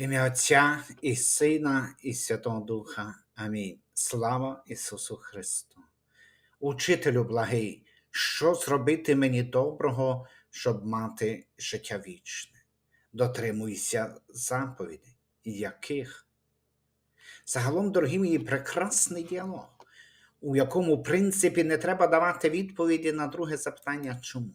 Ім'я Отця і Сина, і Святого Духа. Амінь. Слава Ісусу Христу. Учителю благий, що зробити мені доброго, щоб мати життя вічне? Дотримуйся заповідей, яких? Загалом, дорогі мої, прекрасний діалог, у якому, в принципі, не треба давати відповіді на друге запитання чому.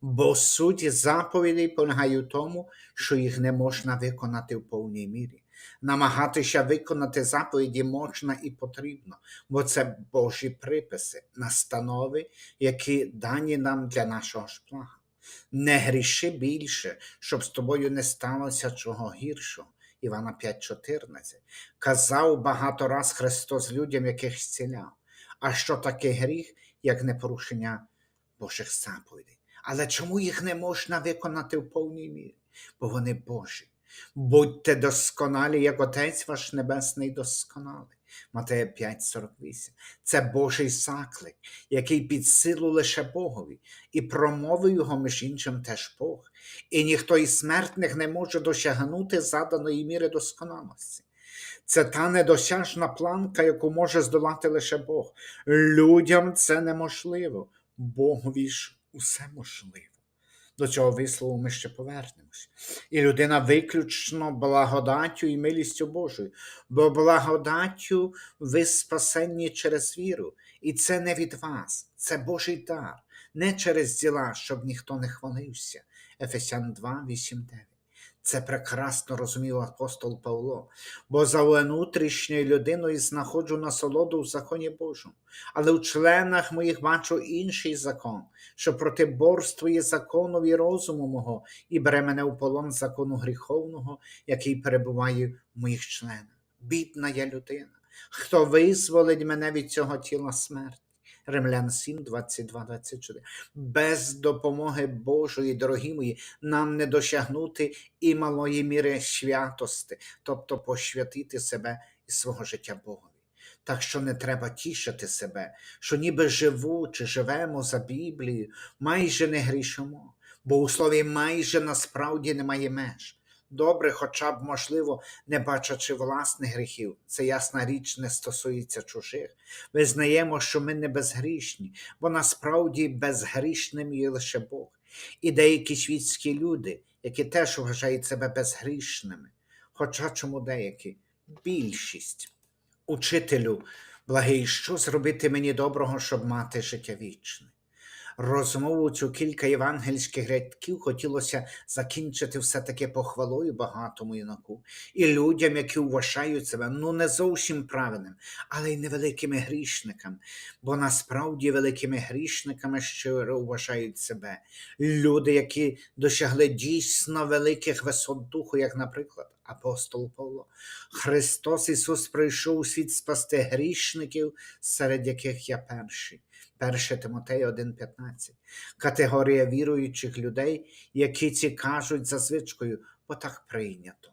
Бо суть заповідей полягає в тому, що їх не можна виконати в повній мірі. Намагатися виконати заповіді можна і потрібно, бо це Божі приписи, настанови, які дані нам для нашого ж блага. Не гріши більше, щоб з тобою не сталося чого гіршого. Івана 5,14. Казав багато раз Христос людям, яких зціляв. А що таке гріх, як не порушення Божих заповідей? Але чому їх не можна виконати в повній мірі? Бо вони Божі. Будьте досконалі, як Отець ваш Небесний досконалий. Матея 5,48. Це Божий заклик, який під силу лише Богові, і промовив його між іншим теж Бог. І ніхто із смертних не може досягнути заданої міри досконалості. Це та недосяжна планка, яку може здолати лише Бог. Людям це неможливо, Богові ж усе можливо. До цього вислову ми ще повернемось. І людина виключно благодаттю і милістю Божою, бо благодаттю ви спасенні через віру. І це не від вас, це Божий дар, не через діла, щоб ніхто не хвалився. Ефесян 2, 8, 9. Це прекрасно розумів апостол Павло, бо за внутрішньою людиною знаходжу насолоду в законі Божому, але в членах моїх бачу інший закон, що протиборствує законові розуму мого і бере мене у полон закону гріховного, який перебуває в моїх членах. Бідна я людина, хто визволить мене від цього тіла смерті. Римлян 7, 22, 24. Без допомоги Божої, дорогі мої, нам не досягнути і малої міри святости, тобто посвятити себе і свого життя Богові. Так що не треба тішити себе, що ніби живучи, живемо за Біблією, майже не грішимо, бо у слові майже насправді немає меж. Добре, хоча б, можливо, не бачачи власних гріхів, це ясна річ не стосується чужих. Визнаємо, що ми не безгрішні, бо насправді безгрішним є лише Бог. І деякі світські люди, які теж вважають себе безгрішними, хоча чому деякі більшість. Учителю, благий, що зробити мені доброго, щоб мати життя вічне? Розмову цю кілька євангельських рядків хотілося закінчити все-таки похвалою багатому юнаку і людям, які вважають себе ну не зовсім правильним, але й невеликими грішниками, бо насправді великими грішниками щиро вважають себе. Люди, які досягли дійсно великих висот духу, як, наприклад, апостол Павло. Христос Ісус прийшов у світ спасти грішників, серед яких я перший. 1 Тимотея 1,15. Категорія віруючих людей, які ці кажуть за звичкою, бо так прийнято.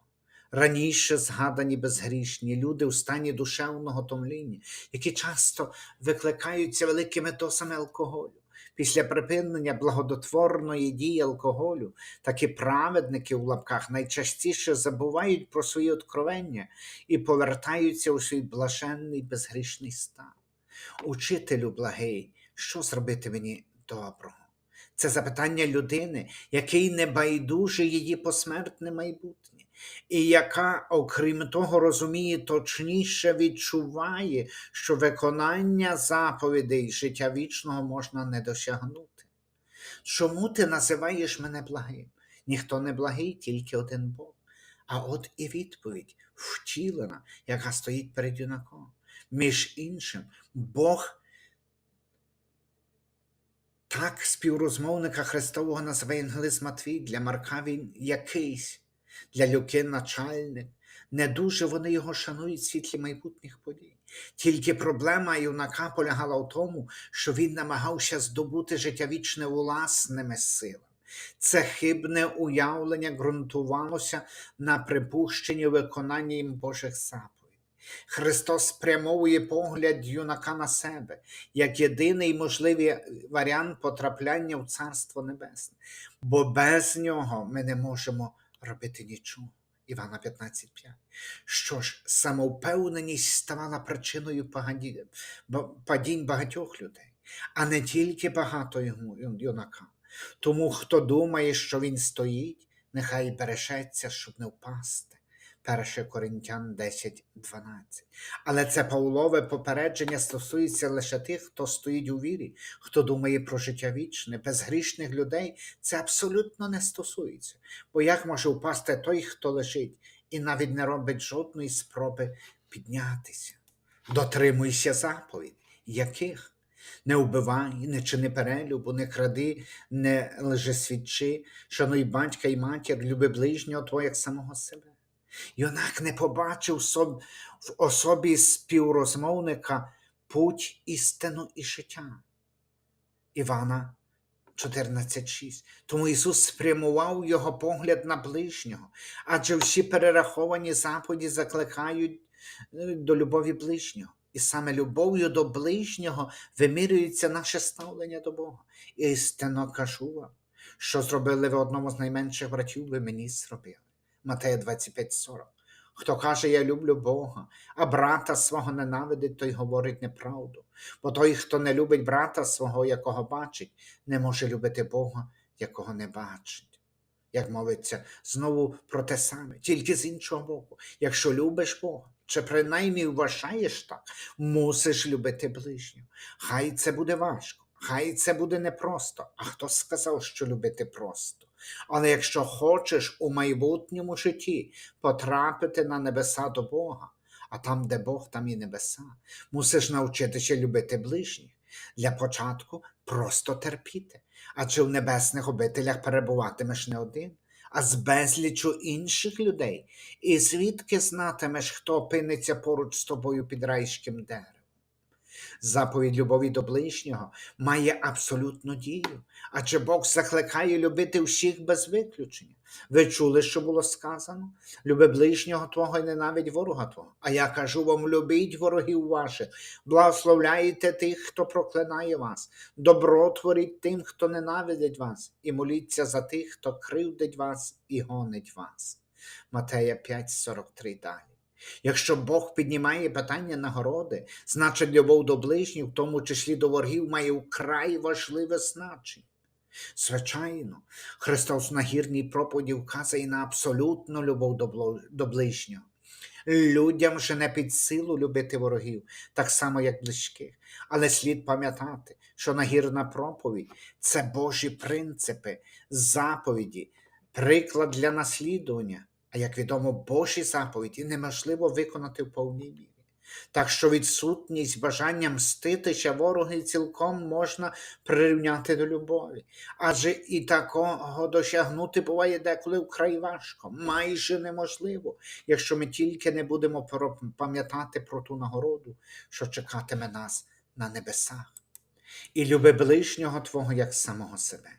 Раніше згадані безгрішні люди у стані душевного томління, які часто викликаються великими дозами алкоголю. Після припинення благодотворної дії алкоголю такі праведники в лапках найчастіше забувають про свої откровення і повертаються у свій блаженний безгрішний стан. Учителю благий, що зробити мені доброго? Це запитання людини, який не байдуже її посмертне майбутнє, і яка, окрім того, розуміє, точніше відчуває, що виконання заповідей життя вічного можна не досягнути. Чому ти називаєш мене благим? Ніхто не благий, тільки один Бог. А от і відповідь втілена, яка стоїть перед юнаком. Між іншим, Бог так співрозмовника Христового називає Ангелис Матвій, для Марка він якийсь, для Люки начальник. Не дуже вони його шанують в світлі майбутніх подій. Тільки проблема юнака полягала в тому, що він намагався здобути життя вічне власними силами. Це хибне уявлення ґрунтувалося на припущенні виконання їм Божих заповідей. Христос спрямовує погляд юнака на себе як єдиний можливий варіант потрапляння в Царство Небесне, бо без нього ми не можемо робити нічого. Івана 15.5. Що ж, самовпевненість ставала причиною падінь багатьох людей, а не тільки багато юнака. Тому, хто думає, що він стоїть, нехай бережеться, щоб не впасти. 1 Коринтян 10.12. Але це Павлове попередження стосується лише тих, хто стоїть у вірі, хто думає про життя вічне. Безгрішних людей це абсолютно не стосується. Бо як може впасти той, хто лежить, і навіть не робить жодної спроби піднятися? Дотримуйся заповідей. Яких? Не вбивай, не чини перелюбу, не кради, не лжесвідчи, шануй батька і матір, люби ближнього твого як самого себе. Юнак не побачив в особі співрозмовника путь, істину і життя. Івана 14.6. Тому Ісус спрямував його погляд на ближнього, адже всі перераховані заповіді закликають е, до любові ближнього. І саме любов'ю до ближнього вимірюється наше ставлення до Бога. Істинно кажу вам, що зробили ви одному з найменших братів, ви мені зробили. Матея 25.40. Хто каже, я люблю Бога, а брата свого ненавидить, той говорить неправду. Бо той, хто не любить брата свого, якого бачить, не може любити Бога, якого не бачить. Як мовиться, знову про те саме, тільки з іншого боку. Якщо любиш Бога, чи принаймні вважаєш так, мусиш любити ближнього. Хай це буде важко, хай це буде непросто. А хто сказав, що любити просто? Але якщо хочеш у майбутньому житті потрапити на небеса до Бога, а там, де Бог, там і небеса, мусиш навчитися любити ближніх. Для початку просто терпіти, адже в небесних обителях перебуватимеш не один, а з безлічу інших людей, і звідки знатимеш, хто опиниться поруч з тобою під райським деревом. Заповідь любові до ближнього має абсолютну дію, адже Бог закликає любити всіх без виключення. Ви чули, що було сказано? Люби ближнього твого і ненавидь ворога твого. А я кажу вам: любіть ворогів ваших, благословляйте тих, хто проклинає вас, добро творіть тим, хто ненавидить вас, і моліться за тих, хто кривдить вас і гонить вас. Матея 5,43 далі. Якщо Бог піднімає питання нагороди, значить любов до ближніх, в тому числі до ворогів, має вкрай важливе значення. Звичайно, Христос на гірній проповіді вказує на абсолютну любов до ближнього. Людям же не під силу любити ворогів, так само, як близьких. Але слід пам'ятати, що нагірна проповідь це Божі принципи, заповіді, приклад для наслідування. А як відомо, Божі заповіді неможливо виконати в повній мірі. Так що відсутність бажання мститися вороги цілком можна прирівняти до любові. Адже і такого досягнути буває деколи вкрай важко, майже неможливо, якщо ми тільки не будемо пам'ятати про ту нагороду, що чекатиме нас на небесах. І люби ближнього Твого як самого себе.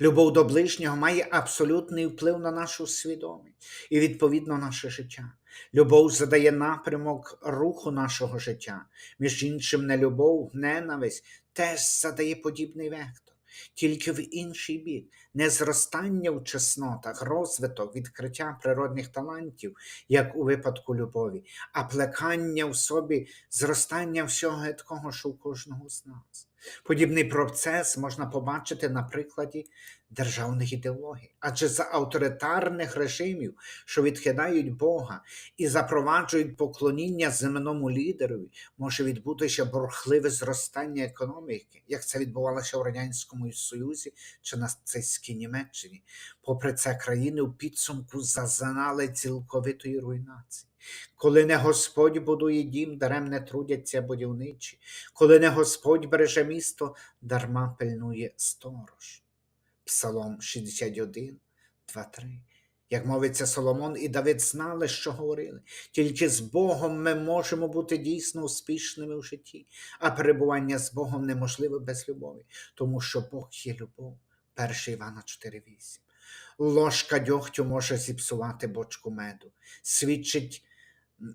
Любов до ближнього має абсолютний вплив на нашу свідомість і, відповідно, наше життя. Любов задає напрямок руху нашого життя. Між іншим, нелюбов, ненависть теж задає подібний вектор, тільки в інший бік. Не зростання в чеснотах, розвиток, відкриття природних талантів, як у випадку любові, а плекання в собі зростання всього такого, що у кожного з нас. Подібний процес можна побачити на прикладі державних ідеологій, адже за авторитарних режимів, що відкидають Бога і запроваджують поклоніння земному лідерові, може відбутися бурхливе зростання економіки, як це відбувалося в Радянському Союзі чи нацистській Німеччині. Попри це, країни у підсумку зазнали цілковитої руйнації. Коли не Господь будує дім, даремне трудяться будівничі, коли не Господь береже місто, дарма пильнує сторож. Псалом 61, 2, 3. Як мовиться Соломон і Давид знали, що говорили. Тільки з Богом ми можемо бути дійсно успішними в житті, а перебування з Богом неможливе без любові, тому що Бог є любов. 1 Івана 4,8. Ложка дьогтю може зіпсувати бочку меду, свідчить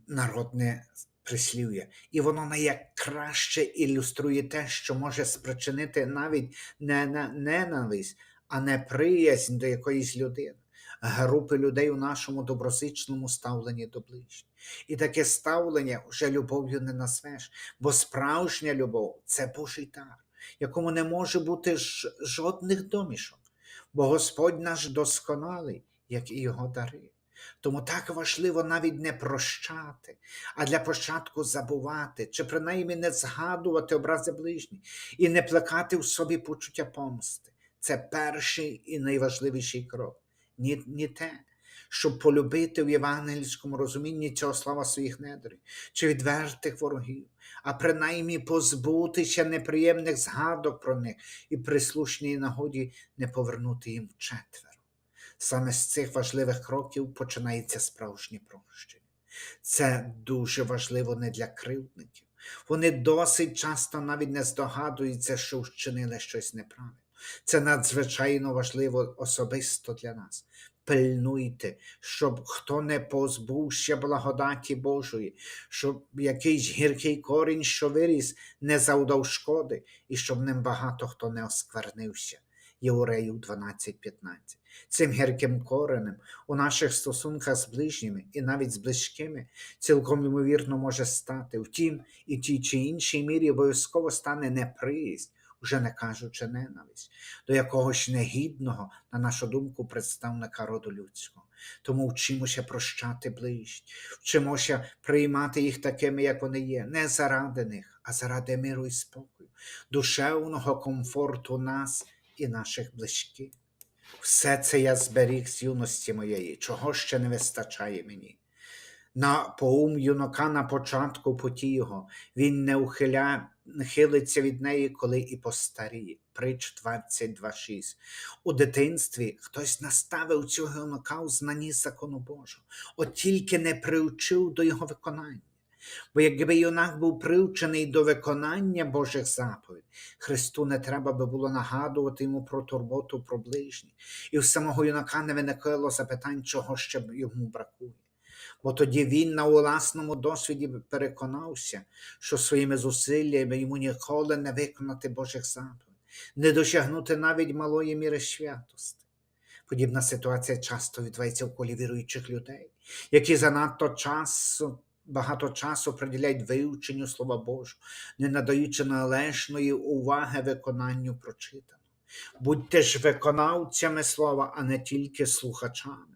народне прислів'я, і воно найкраще ілюструє те, що може спричинити навіть ненависть, а неприязнь до якоїсь людини. групи людей у нашому доброзичному ставленні до ближніх. І таке ставлення вже любов'ю не назвеш, бо справжня любов це Божий дар, якому не може бути жодних домішок, бо Господь наш досконалий, як і його дари. Тому так важливо навіть не прощати, а для початку забувати, чи принаймні не згадувати образи ближніх і не плекати в собі почуття помсти. Це перший і найважливіший крок. Ні, ні те, щоб полюбити в євангельському розумінні цього слава своїх недрів чи відвертих ворогів, а принаймні позбутися неприємних згадок про них і при слушній нагоді не повернути їм четверо. Саме з цих важливих кроків починається справжнє прощення. Це дуже важливо не для кривдників. Вони досить часто навіть не здогадуються, що вчинили щось неправильно. Це надзвичайно важливо особисто для нас. Пильнуйте, щоб хто не позбувся благодаті Божої, щоб якийсь гіркий корінь, що виріс, не завдав шкоди, і щоб ним багато хто не осквернився. Євреїв 12.15. Цим гірким коренем у наших стосунках з ближніми і навіть з близькими цілком ймовірно може стати. Втім, і тій чи іншій мірі обов'язково стане неприязнь, вже не кажучи ненависть, до якогось негідного, на нашу думку, представника роду людського. Тому вчимося прощати ближніх, вчимося приймати їх такими, як вони є, не заради них, а заради миру і спокою, душевного комфорту нас і наших близьких. Все це я зберіг з юності моєї, чого ще не вистачає мені. На поум юнака на початку путі його, він не ухиля, не хилиться від неї, коли і постаріє. Притч 22.6. У дитинстві хтось наставив цього юнака у знанні закону Божого, от тільки не приучив до його виконання. Бо якби юнак був привчений до виконання Божих заповідей, Христу не треба би було нагадувати йому про турботу про ближніх, і в самого юнака не виникало запитань, чого ще йому бракує. Бо тоді він на власному досвіді переконався, що своїми зусиллями йому ніколи не виконати Божих заповідей, не досягнути навіть малої міри святости. Подібна ситуація часто відбувається в колі віруючих людей, які занадто часу, багато часу приділяють вивченню Слова Божого, не надаючи належної уваги виконанню прочитаного. Будьте ж виконавцями слова, а не тільки слухачами,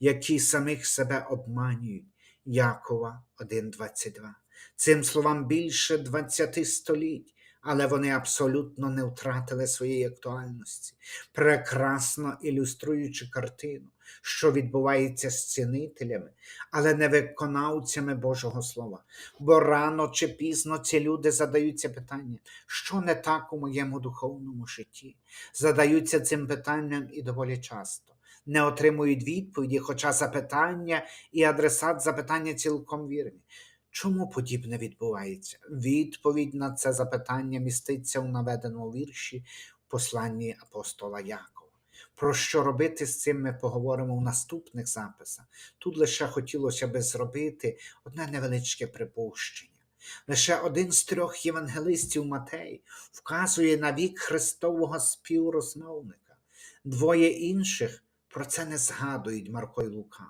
які самих себе обманюють. Якова 1.22. Цим словам більше 20 століть, але вони абсолютно не втратили своєї актуальності, прекрасно ілюструючи картину, що відбувається з цінителями, але не виконавцями Божого Слова. Бо рано чи пізно ці люди задаються питанням, що не так у моєму духовному житті. Задаються цим питанням і доволі часто. Не отримують відповіді, хоча запитання і адресат запитання цілком вірні. Чому подібне відбувається? Відповідь на це запитання міститься у наведеному вірші в посланні апостола Якова. Про що робити з цим ми поговоримо в наступних записах. Тут лише хотілося би зробити одне невеличке припущення. Лише один з трьох євангелистів Матей вказує на вік Христового співрозмовника. Двоє інших про це не згадують Марко й Лука.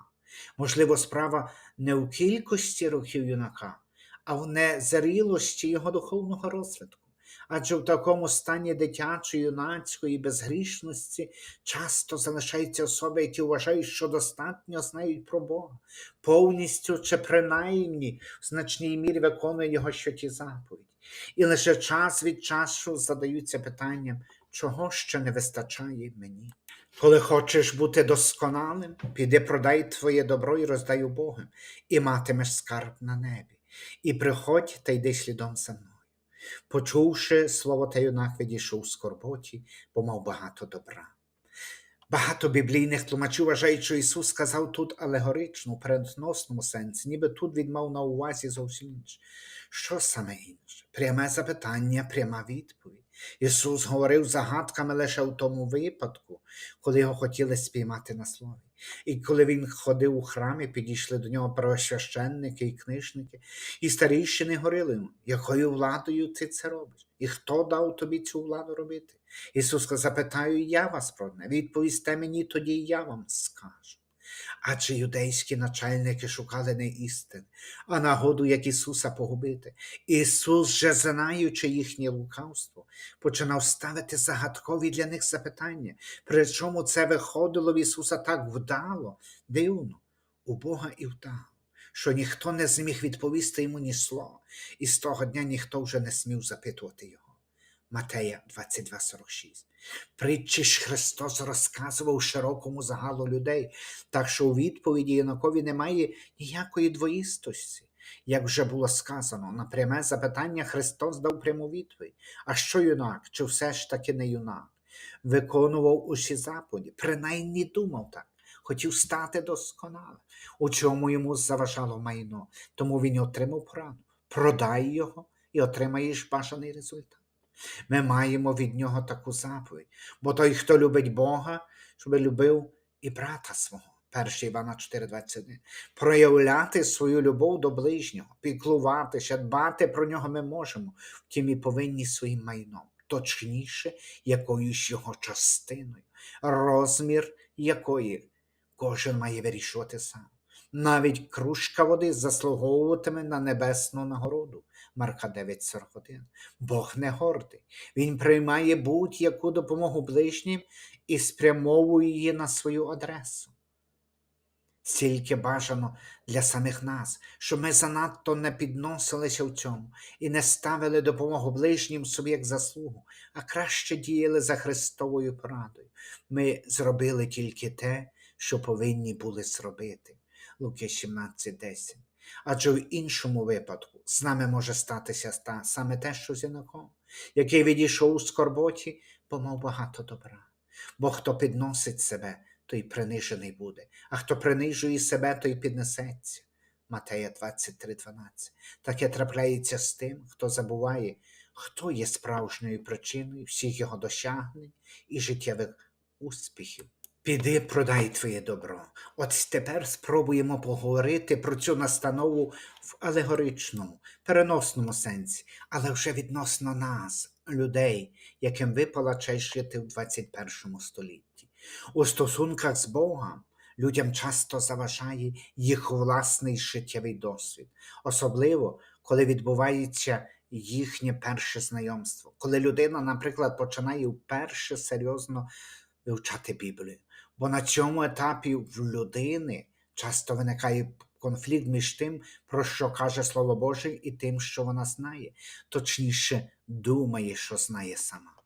Можливо, справа не в кількості років юнака, а в незрілості його духовного розвитку. Адже в такому стані дитячої, юнацької безгрішності часто залишаються особи, які вважають, що достатньо знають про Бога, повністю чи принаймні в значній мірі виконують його щоті заповіді. І лише час від часу задаються питанням, чого ще не вистачає мені. Коли хочеш бути досконалим, піди продай твоє добро і роздай убогим, і матимеш скарб на небі. І приходь та йди слідом за мною. Почувши слово, та юнак відійшов скорботі, бо мав багато добра. Багато біблійних тлумачів вважають, що Ісус сказав тут алегорично, у переносному сенсі, ніби тут він мав на увазі зовсім інше. Що саме інше? Пряме запитання, пряма відповідь. Ісус говорив загадками лише в тому випадку, коли його хотіли спіймати на слові. І коли він ходив у храмі, підійшли до нього первосвященники і книжники, і старійшини говорили йому, якою владою ти це робиш? І хто дав тобі цю владу робити? Ісус запитаю я вас про одне, відповісте мені, тоді я вам скажу. Адже юдейські начальники шукали не істини, а нагоду, як Ісуса погубити. Ісус, же знаючи їхнє лукавство, починав ставити загадкові для них запитання. Причому це виходило в Ісуса так вдало, дивно, у Бога і вдало, що ніхто не зміг відповісти йому ні слова, і з того дня ніхто вже не смів запитувати його. Матея 22,46. Притчі ж Христос розказував широкому загалу людей, так що у відповіді Єнокові немає ніякої двоїстості. Як вже було сказано, на пряме запитання Христос дав пряму відповідь. А що юнак, чи все ж таки не юнак? Виконував усі заповіді, принаймні думав так, хотів стати досконалим. У чому йому заважало майно, тому він отримав пораду. Продай його і отримаєш бажаний результат. Ми маємо від нього таку заповідь, бо той, хто любить Бога, щоб любив і брата свого. 1 Івана 4,21. Проявляти свою любов до ближнього, піклуватися, дбати про нього ми можемо, втім і повинні своїм майном, точніше, якоюсь його частиною, розмір якої кожен має вирішувати сам. Навіть кружка води заслуговуватиме на небесну нагороду. Марка 9,41. Бог не гордий. Він приймає будь-яку допомогу ближнім і спрямовує її на свою адресу. Стільки бажано для самих нас, щоб ми занадто не підносилися в цьому і не ставили допомогу ближнім собі як заслугу, а краще діяли за Христовою порадою. Ми зробили тільки те, що повинні були зробити. Луки 17:10. Адже в іншому випадку з нами може статися та, саме те, що з Янаком, який відійшов у скорботі, бо мав багато добра. Бо хто підносить себе, той принижений буде, а хто принижує себе, той піднесеться. Матея 23,12. Таке трапляється з тим, хто забуває, хто є справжньою причиною всіх його досягнень і життєвих успіхів. Піди, продай твоє добро. От тепер спробуємо поговорити про цю настанову в алегоричному, переносному сенсі, але вже відносно нас, людей, яким випала честь жити в 21 столітті. У стосунках з Богом людям часто заважає їх власний життєвий досвід, особливо коли відбувається їхнє перше знайомство, коли людина, наприклад, починає вперше серйозно вивчати Біблію. Бо на цьому етапі в людини часто виникає конфлікт між тим, про що каже Слово Боже, і тим, що вона знає, точніше, думає, що знає сама.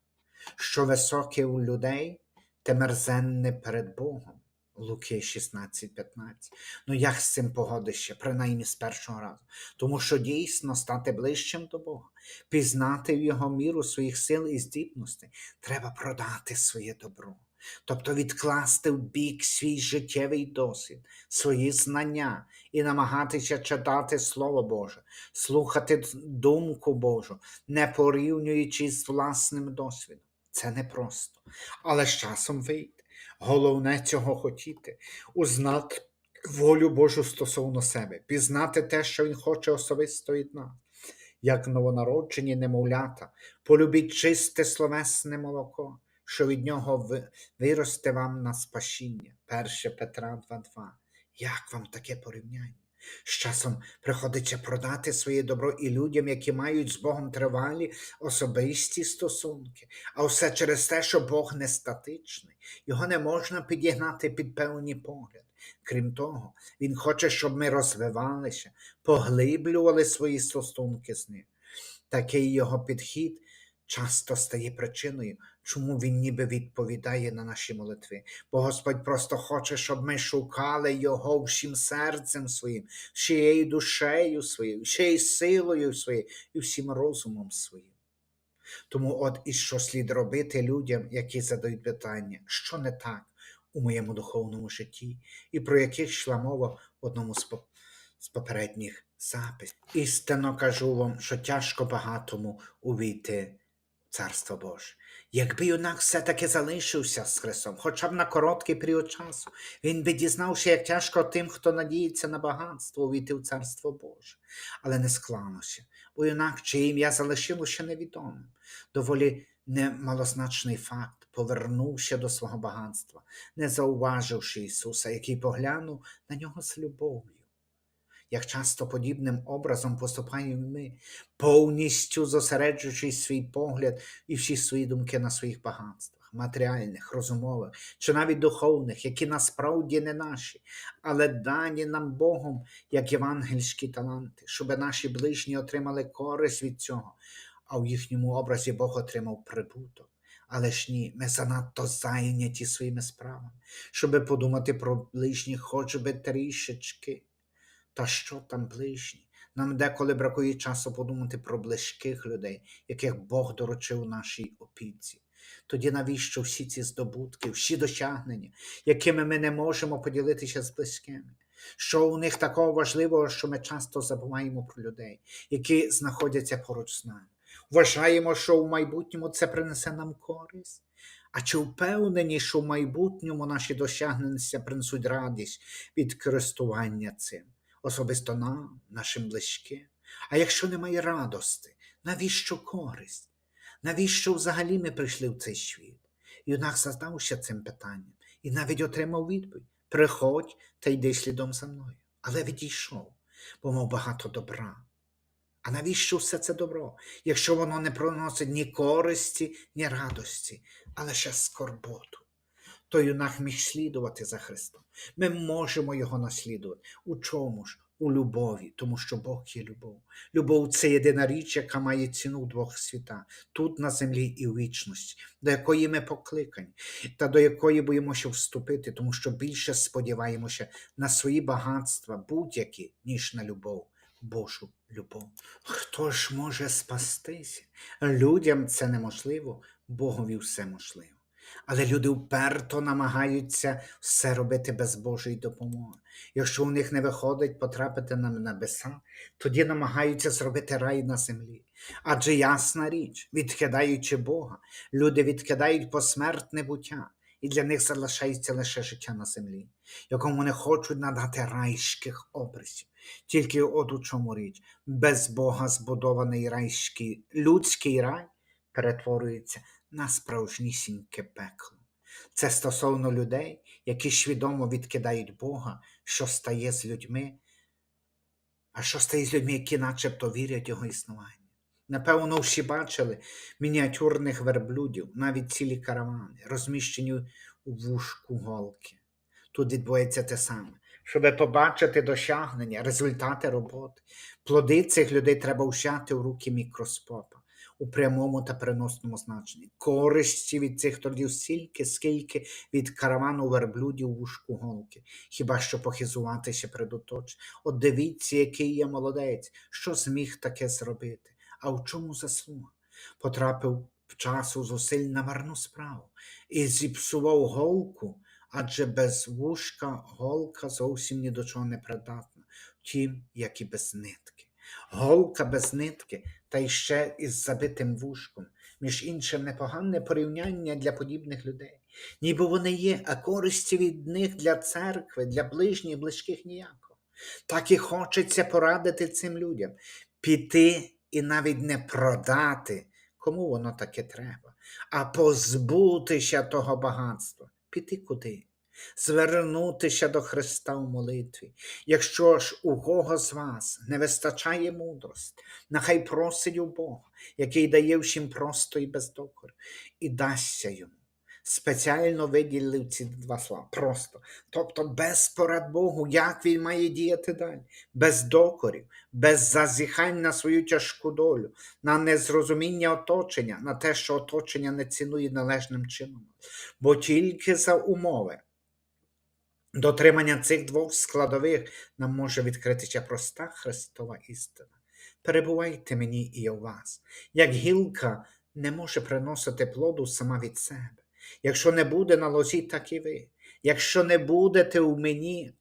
Що високе у людей, те мерзенне перед Богом. Луки 16:15. Ну як з цим погодишся, принаймні з першого разу? Тому що дійсно стати ближчим до Бога, пізнати в Його міру своїх сил і здібностей, треба продати своє добро. Тобто відкласти в бік свій життєвий досвід, свої знання і намагатися читати Слово Боже, слухати думку Божу, не порівнюючи з власним досвідом. Це непросто, але з часом вийде. Головне цього хотіти, узнати волю Божу стосовно себе, пізнати те, що Він хоче особисто від нас. Як новонароджені немовлята, полюбіть чисте словесне молоко, що від нього ви- виросте вам на спасіння. 1 Петра 2.2. Як вам таке порівняння? З часом приходиться продати своє добро і людям, які мають з Богом тривалі особисті стосунки, а все через те, що Бог не статичний, його не можна підігнати під певні погляди. Крім того, Він хоче, щоб ми розвивалися, поглиблювали свої стосунки з ним. Такий його підхід часто стає причиною, чому він ніби відповідає на наші молитви. Бо Господь просто хоче, щоб ми шукали Його всім серцем своїм, всією душею своєю, всією силою своєю і всім розумом своїм. Тому от і що слід робити людям, які задають питання, що не так у моєму духовному житті, і про яких йшла мова в одному з з попередніх записів. Істинно кажу вам, що тяжко багатому увійти в Царство Боже. Якби юнак все-таки залишився з Христом, хоча б на короткий період часу, він би дізнався, як тяжко тим, хто надіється на багатство, увійти в Царство Боже. Але не склалося, бо юнак, чиє ім'я залишилося невідомим. Доволі немалозначний факт повернувся до свого багатства, не зауваживши Ісуса, який поглянув на нього з любов'ю. Як часто подібним образом поступаємо ми, повністю зосереджуючи свій погляд і всі свої думки на своїх багатствах, матеріальних, розумових чи навіть духовних, які насправді не наші, але дані нам Богом як євангельські таланти, щоб наші ближні отримали користь від цього, а в їхньому образі Бог отримав прибуток. Але ж ні, ми занадто зайняті своїми справами, щоб подумати про ближніх хоч би трішечки. Та що там ближні? Нам деколи бракує часу подумати про близьких людей, яких Бог доручив нашій опіці. Тоді навіщо всі ці здобутки, всі досягнення, якими ми не можемо поділитися з близькими? Що у них такого важливого, що ми часто забуваємо про людей, які знаходяться поруч з нами? Вважаємо, що в майбутньому це принесе нам користь? А чи впевнені, що в майбутньому наші досягнення принесуть радість від користування цим? Особисто нам, нашим близьким. А якщо немає радости, навіщо користь? Навіщо взагалі ми прийшли в цей світ? Юнак задався цим питанням і навіть отримав відповідь: приходь та йди слідом за мною. Але відійшов, бо мав багато добра. А навіщо все це добро, якщо воно не приносить ні користі, ні радості, а лише скорботу? То юнак міг слідувати за Христом. Ми можемо його наслідувати. У чому ж? У любові, тому що Бог є любов. Любов це єдина річ, яка має ціну в двох світах, тут на землі і в вічності, до якої ми покликані, та до якої боїмося вступити, тому що більше сподіваємося на свої багатства, будь-які, ніж на любов, Божу любов. Хто ж може спастися? Людям це неможливо, Богові все можливо. Але люди вперто намагаються все робити без Божої допомоги. Якщо у них не виходить потрапити на небеса, тоді намагаються зробити рай на землі. Адже ясна річ, відкидаючи Бога, люди відкидають посмертне буття, і для них залишається лише життя на землі, якому вони хочуть надати райських образів. Тільки от у чому річ, без Бога збудований райський людський рай перетворюється на справжнісіньке пекло. Це стосовно людей, які свідомо відкидають Бога, що стає з людьми, а що стає з людьми, які начебто вірять Його існування. Напевно, всі бачили мініатюрних верблюдів, навіть цілі каравани, розміщені у вушку голки. Тут відбувається те саме. Щоб побачити досягнення, результати роботи, плоди цих людей треба взяти у руки мікроскопа у прямому та переносному значенні. Користі від цих трудів стільки, скільки від каравану верблюдів вушку голки, хіба що похизуватися перед оточ. От дивіться, який я молодець, що зміг таке зробити. А в чому заслуга? Потрапив часу зусиль на марну справу і зіпсував голку, адже без вушка голка зовсім ні до чого не придатна, втім, як і без нитки. Голка без нитки, та ще із забитим вушком, між іншим, непогане порівняння для подібних людей. Ніби вони є, а користі від них для церкви, для ближніх, близьких ніякого. Так і хочеться порадити цим людям піти і навіть не продати, кому воно таке треба, а позбутися того багатства. Піти куди? Звернутися до Христа в молитві. Якщо ж у кого з вас не вистачає мудрості, нехай просить у Бога, який дає всім просто і без докору, і дасться йому. Спеціально виділив ці два слова. Просто. Тобто без порад Богу, як він має діяти далі, без докорів, без зазіхань на свою тяжку долю, на незрозуміння оточення, на те, що оточення не цінує належним чином. Бо тільки за умови Дотримання цих двох складових нам може відкритися проста Христова істина. Перебувайте мені і у вас, як гілка не може приносити плоду сама від себе. Якщо не буде на лозі, так і ви. Якщо не будете у мені,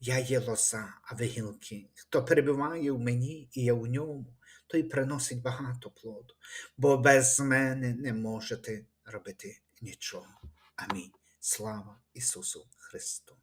я є лоза, а ви гілки. Хто перебуває в мені і я в ньому, той приносить багато плоду, бо без мене не можете робити нічого. Амінь. Слава Ісусу Христу!